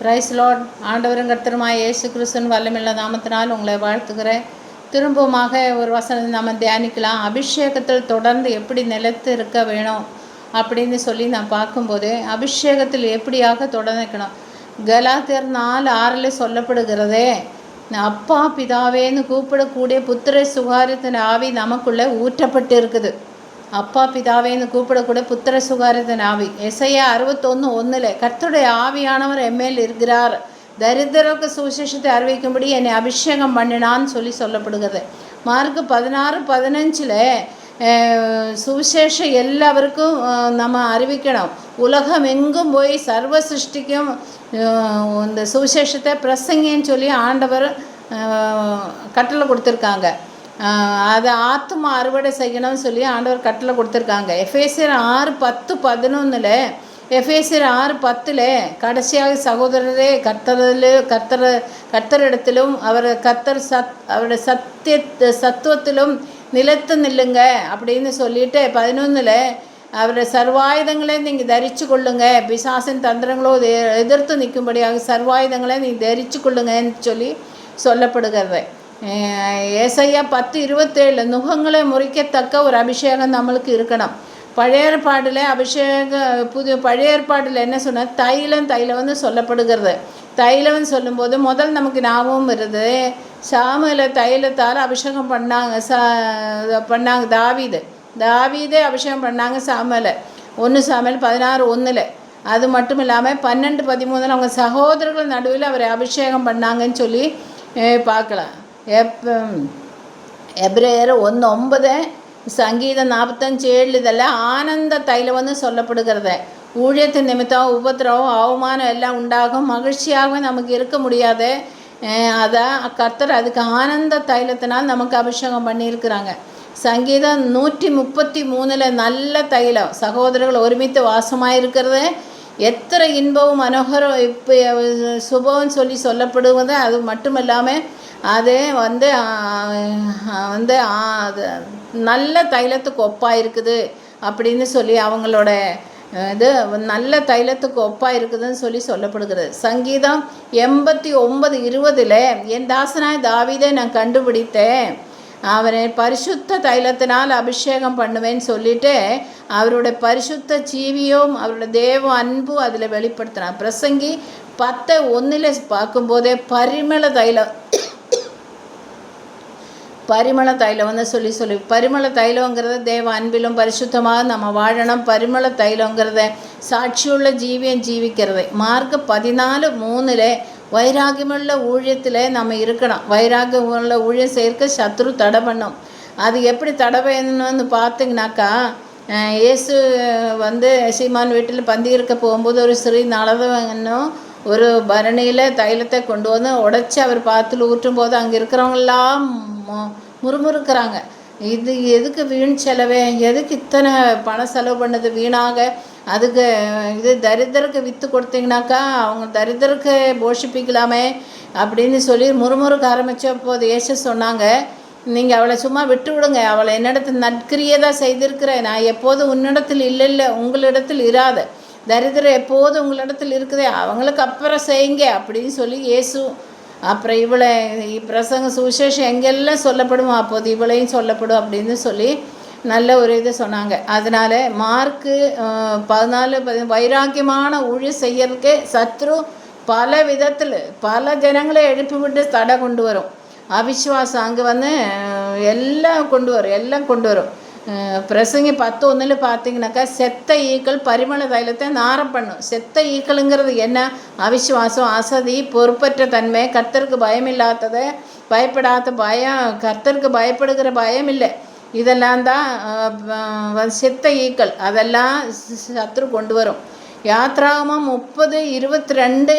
Price Lord ஆண்டவரும் கர்த்தருமாய் இயேசு கிறிஸ்துவின் வல்லமில்ல நாமத்தினால் உங்களை வாழ்த்துகிறேன். திரும்பவுமாக ஒரு வசனம் நம்ம தியானிக்கலாம். அபிஷேகத்தில் தொடர்ந்து எப்படி நிலைத்து இருக்க வேணும் அப்படின்னு சொல்லி நான் பார்க்கும்போது அபிஷேகத்தில் எப்படியாக தொடர்ந்துக்கணும் கலாத்தியர் நாலு ஆறில் சொல்லப்படுகிறதே அப்பா பிதாவேன்னு கூப்பிடக்கூடிய புத்திர சுகாரத்தின் ஆவி நமக்குள்ளே ஊற்றப்பட்டு இருக்குது அப்பா பிதாவேன்னு கூப்பிடக்கூட புத்திர சுகாரத்தின் ஆவி எஸ்ஐயா அறுபத்தொன்று ஒன்றில் கர்த்தருடைய ஆவியானவர் எம்மேல் இருக்கிறார் தரித்திரக்கு சுவிசேஷத்தை அறிவிக்கும்படி என்னை அபிஷேகம் பண்ணினான்னு சொல்லி சொல்லப்படுகிறது மார்க்கு பதினாறு பதினஞ்சில் சுவிசேஷம் எல்லாருக்கும் நம்ம அறிவிக்கணும் உலகம் எங்கும் போய் சர்வ சிருஷ்டிக்கும் இந்த சுவிசேஷத்தை பிரசங்கின்னு சொல்லி ஆண்டவர் கட்டளை கொடுத்துருக்காங்க அதை ஆத்துமா அறுவடை செய்யணும்னு சொல்லி ஆண்டவர் கட்டளை கொடுத்துருக்காங்க. எஃபேசியர் ஆறு பத்து பதினொன்றில் எஃபேசியர் ஆறு பத்தில் கடைசியாக சகோதரரே கர்த்தரில் கர்த்தர கர்த்தரிடத்திலும் அவர் கர்த்தர் சத் அவருடைய சத்திய சத்துவத்திலும் நிலத்து நில்லுங்க அப்படின்னு சொல்லிட்டு பதினொன்றில் அவருடைய சர்வாயுதங்களை நீங்கள் தரித்து கொள்ளுங்க. பிசாசின் தந்திரங்களோ எதிர்த்து நிற்கும்படியாக சர்வாயுதங்களை நீங்கள் தரித்து கொள்ளுங்கன்னு சொல்லி சொல்லப்படுகிறது. ஏசையா பத்து இருபத்தேழு நுகங்களை முறிக்கத்தக்க ஒரு அபிஷேகம் நம்மளுக்கு இருக்கணும் பழைய ஏற்பாடில் அபிஷேக புது பழைய ஏற்பாடில் என்ன சொன்னால் தைலம் தைலம் வந்து சொல்லப்படுகிறது தைலம்னு சொல்லும்போது முதல் நமக்கு ஞாபகம் வருது சாமியில் தைலத்தால் அபிஷேகம் பண்ணாங்க சா பண்ணாங்க தாவீது தாவீதே அபிஷேகம் பண்ணாங்க சாமியில் ஒன்று சாமியில் பதினாறு ஒன்றில் அது மட்டும் இல்லாமல் பன்னெண்டு பதிமூணில் அவங்க சகோதரர்கள் நடுவில் அவரை அபிஷேகம் பண்ணாங்கன்னு சொல்லி பார்க்கலாம் எப்போ எப்ரேயர் ஒன்று ஒன்பது சங்கீதம் நாற்பத்தஞ்சு ஏழு இதெல்லாம் ஆனந்த வந்து சொல்லப்படுகிறது ஊழியத்தின் நிமித்தம் உபத்திரவம் அவமானம் எல்லாம் உண்டாகும் மகிழ்ச்சியாகவும் நமக்கு இருக்க முடியாது அதை அதான் கர்த்தர் அதுக்கு ஆனந்த தைலத்தினால் நமக்கு அபிஷேகம் பண்ணியிருக்கிறாங்க சங்கீதம் நூற்றி முப்பத்தி மூணில் நல்ல தைலம் சகோதரர்கள் ஒருமித்து வாசமாக இருக்கிறது எத்தனை இன்பமும் மனோகரம் இப்போ சுபம்னு சொல்லி சொல்லப்படுவது அது மட்டும் இல்லாமல் அது வந்து வந்து அது நல்ல தைலத்துக்கு ஒப்பாக இருக்குது அப்படின்னு சொல்லி அவங்களோட இது நல்ல தைலத்துக்கு ஒப்பாக இருக்குதுன்னு சொல்லி சொல்லப்படுகிறது. சங்கீதம் எண்பத்தி ஒன்பது இருபதில் என் தாசனாய் தாவீதை நான் கண்டுபிடித்தேன். அவனை பரிசுத்த தைலத்தினால் அபிஷேகம் பண்ணுவேன்னு சொல்லிட்டு அவருடைய பரிசுத்த ஜீவியும் அவருடைய தேவ அன்பும் அதில் வெளிப்படுத்தினார். பிரசங்கி பத்தை ஒன்றில் பார்க்கும்போதே பரிமள தைலம் பரிமள தைலம் வந்து சொல்லி சொல்லி பரிமள தைலங்கிறத தேவ அன்பிலும் பரிசுத்தமாக நம்ம வாழணும். பரிமள தைலங்கிறத சாட்சியுள்ள ஜீவியம் ஜீவிக்கிறது. மார்க் பதினாலு மூணில் வைராகியமுள்ள ஊழியத்தில் நம்ம இருக்கணும். வைராகியமுள்ள ஊழியம் சேர்க்க சத்ரு தடை பண்ணும். அது எப்படி தடை பண்ணணும்னு பார்த்தீங்கன்னாக்கா இயேசு வந்து சீமான் வீட்டில் பந்தி இருக்க போகும்போது ஒரு ஸ்ரீ நலதவனும் ஒரு பரணியில் தைலத்தை கொண்டு வந்து உடச்சி அவர் பாத்தில் ஊற்றும் போது அங்கே இருக்கிறவங்கெல்லாம் மு- முறுமுறுக்கிறாங்க. இது எதுக்கு வீண் செலவே? எதுக்கு இத்தனை பணம் செலவு பண்ணது வீணாக? அதுக்கு இது தரித்திரக்கு விற்று கொடுத்தீங்கனாக்கா அவங்க தரித்திரக்கு போஷிப்பிக்கலாமே அப்படின்னு சொல்லி முறுமுறுக்க ஆரம்பித்த போது ஏசு சொன்னாங்க நீங்கள் அவளை சும்மா விட்டு விடுங்க. அவளை என்னிடத்தில் தான் செய்திருக்கிறேன். நான் எப்போதும் உன்னிடத்தில் இல்லை இல்லை உங்களிடத்தில் இராத. தரித்திரம் எப்போதும் உங்களிடத்தில் இருக்குதே. அவங்களுக்கு அப்புறம் செய்யுங்க அப்படின்னு சொல்லி இயேசு அப்புறம் இவளை பிரசங்க சுவிசேஷம் எங்கெல்லாம் சொல்லப்படுமோ அப்போது இவளையும் சொல்லப்படும் அப்படின்னு சொல்லி நல்ல ஒரு இது சொன்னாங்க. அதனால் மார்க்கு பதினாலு பதி வைராக்கியமான ஊழியம் செய்யறதுக்கு சத்ரு பல விதத்தில் பல ஜனங்களை எழுப்பி விட்டு தடை கொண்டு வரும். அவிஸ்வாசம் அங்கே வந்து எல்லாம் கொண்டு வரும் எல்லாம் கொண்டு வரும். பிரசங்கி பத்து ஒன்றில் பார்த்தீங்கன்னாக்கா செத்த ஈக்கள் பரிமள தைலத்தை நாரம் பண்ணும். செத்த ஈக்கள்ங்கிறது என்ன? அவிசுவாசம் அசதி பொறுப்பற்ற தன்மை கர்த்தருக்கு பயம் இல்லாதது பயப்படாத பயம் கர்த்தருக்கு பயப்படுகிற பயம் இல்லை. இதெல்லாம் தான் செத்த ஈக்கள். அதெல்லாம் சத்ரு கொண்டு வரும். யாத்ராகமம் முப்பது இருபத்தி ரெண்டு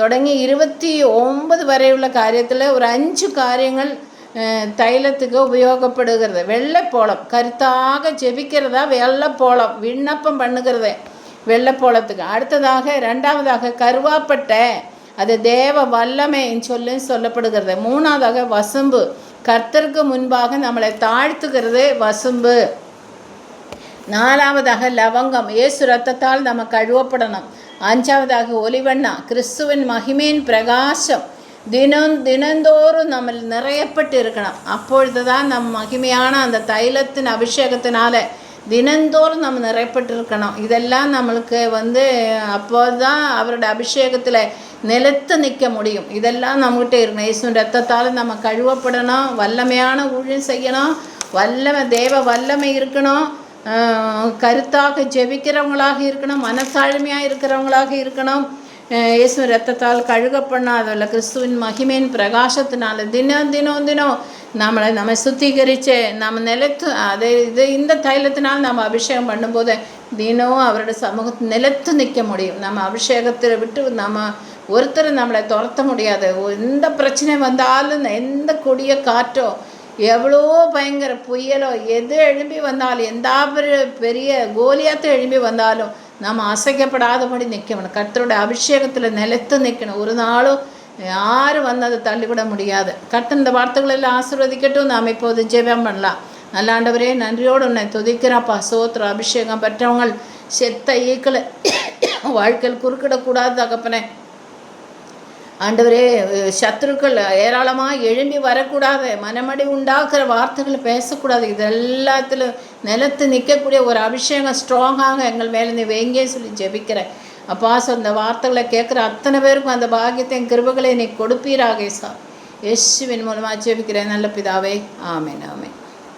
தொடங்கி இருபத்தி ஒன்பது வரை உள்ள காரியத்தில் ஒரு அஞ்சு காரியங்கள் தைலத்துக்கு உபயோகப்படுகிறது. வெள்ளைப்போளம். கருத்தாக ஜெபிக்கிறதா? வெள்ளைப்போளம். விண்ணப்பம் பண்ணுகிறது. வெள்ளைப்போளத்துக்கு. அடுத்ததாக ரெண்டாவதாக கருவாப்பட்டை. அது தேவ வல்லமைன்னு சொல்லி சொல்லப்படுகிறது. மூணாவதாக வசும்பு. கர்த்தருக்கு முன்பாக நம்மளை தாழ்த்துகிறது வசும்பு. நாலாவதாக லவங்கம். இயேசு ரத்தத்தால் நம்ம கழுவப்படணும் அஞ்சாவதாக ஒளிவண்ணா கிறிஸ்துவின் மகிமையின் பிரகாசம். தினம் தினந்தோறும் நம்ம நிறையப்பட்டு இருக்கணும் அப்பொழுது தான் நம் மகிமையான அந்த தைலத்தின் அபிஷேகத்தினால தினந்தோறும் நம்ம நிறையப்பட்டு இருக்கணும் இதெல்லாம் நம்மளுக்கு வந்து அப்போ தான் அவருடைய அபிஷேகத்தில் நிலத்து நிற்க முடியும். இதெல்லாம் நம்மகிட்ட இருக்கணும். இயேசு ரத்தத்தால் நம்ம கழுவப்படணும். வல்லமையான ஊழியம் செய்யணும். வல்லமை தேவ வல்லமை இருக்கணும். கருத்தாக ஜெபிக்கிறவங்களாக இருக்கணும். மனசாழ்மையாக இருக்கிறவங்களாக இருக்கணும். இயேசு ரத்தத்தால் கழுகப்படாதவல்ல கிறிஸ்துவின் மகிமையின் பிரகாசத்தினால தினம் தினம் தினம் நம்மளை நம்ம சுத்திகரித்து நம்ம நிலத்து அதை இது இந்த தைலத்தினால் நம்ம அபிஷேகம் பண்ணும்போது தினமும் அவரோட சமூகத்தை நிலத்து நிற்க முடியும். நம்ம அபிஷேகத்தை விட்டு நம்ம ஒருத்தர் நம்மளை துரத்த முடியாது. எந்த பிரச்சனை வந்தாலும் எந்த கொடிய காற்றோ எவ்வளோ பயங்கர புயலோ எது எழும்பி வந்தாலும் எந்த பெரிய பெரிய கோலியாத்து எழும்பி வந்தாலும் நாம் அசைக்கப்படாதபடி நிற்கணும். கர்த்தருடைய அபிஷேகத்தில் நிலைத்து நிற்கணும். ஒரு நாளும் யாரும் வந்து அதை தள்ளிவிட முடியாது. கர்த்தர் இந்த வார்த்தைகளெல்லாம் ஆசீர்வதிக்கட்டும். நாம் இப்போது ஜெபம் பண்ணலாம். நல்லாண்டவரே நன்றியோடு உன்னை துதிக்கிறாப்பா சோத்திர அபிஷேகம் பெற்றவங்கள் செத்த ஈக்களை வாழ்க்கையில் குறுக்கிடக்கூடாது தகப்பனே. ஆண்டவரே சத்துருக்கள் ஏராளமாக எழும்பி வரக்கூடாது. மனமடி உண்டாக்குற வார்த்தைகளை பேசக்கூடாது. இது எல்லாத்திலும் நிலத்து நிற்கக்கூடிய ஒரு அபிஷேகம் ஸ்ட்ராங்காக எங்கள் மேலே நீ வேங்கே சொல்லி ஜெபிக்கிறேன். அப்பா சொ அந்த வார்த்தைகளை கேட்குற அத்தனை பேருக்கும் அந்த பாக்கியத்தையும் கிருபகளை நீ கொடுப்பீராகேசா சார் யேசுவின் மூலமாக ஜெபிக்கிறேன். நல்ல பிதாவே. ஆமேன் ஆமேன்.